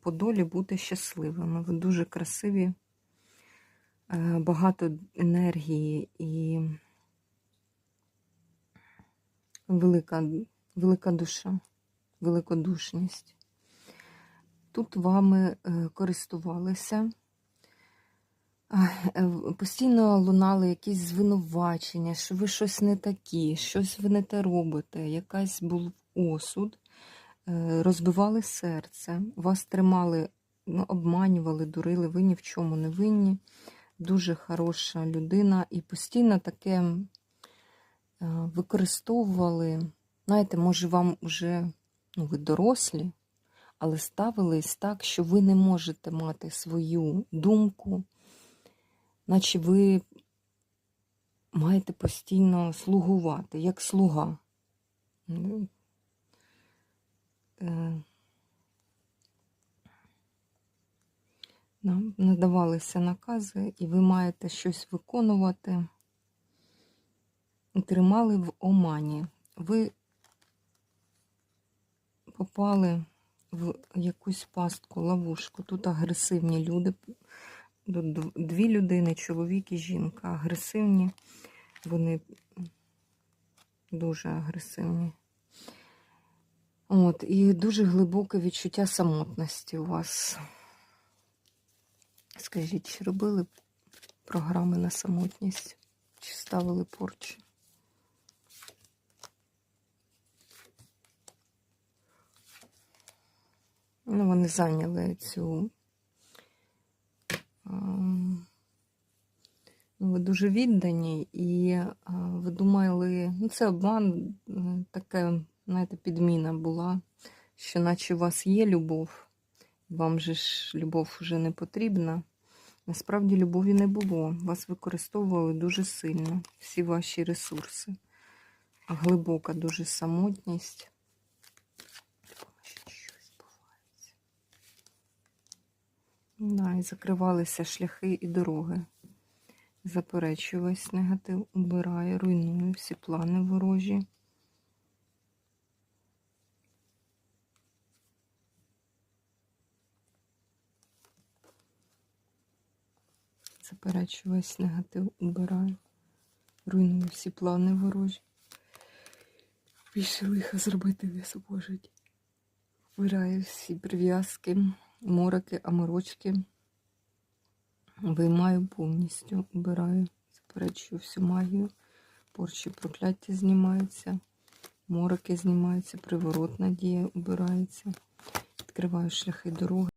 по долі бути щасливими. Ви дуже красиві, е, багато енергії і велика, велика душа, великодушність. Тут вами е, користувалися. Е, Постійно лунали якісь звинувачення, що ви щось не такі, щось ви не те робите, якась був осуд, розбивали серце, вас тримали, ну, обманювали, дурили, ви ні в чому не винні. Дуже хороша людина і постійно таке е, використовували. Знаєте, може, вам вже ну, ви дорослі, але ставились так, що ви не можете мати свою думку наче ви маєте постійно слугувати, як слуга. Ну, е, Нам надавалися накази, і ви маєте щось виконувати. Тримали в омані. Ви попали в якусь пастку, ловушку. Тут агресивні люди. Дві людини, чоловік і жінка, агресивні. Вони дуже агресивні. От, і дуже глибоке відчуття самотності у вас. Скажіть, чи робили програми на самотність? Чи ставили порчі? Ну, вони зайняли цю. ем, Ну, ви дуже віддані, і ви думали, ну це обман, е, таке, знаєте, підміна була, що наче у вас є любов, вам же ж любов вже не потрібна. Насправді любові не було. Вас використовували дуже сильно, всі ваші ресурси. Глибока дуже самотність. Да, і закривалися шляхи і дороги. Заперечую весь негатив, убираю, руйную всі плани ворожі. Заперечую весь негатив, убираю, руйную всі плани ворожі. Більше лиха зробити не зможуть. Вбираю всі прив'язки, мороки, аморочки. Виймаю повністю, убираю, заперечую всю магію, порчі прокляття знімаються, мороки знімаються, приворотна дія убирається. Відкриваю шляхи дороги.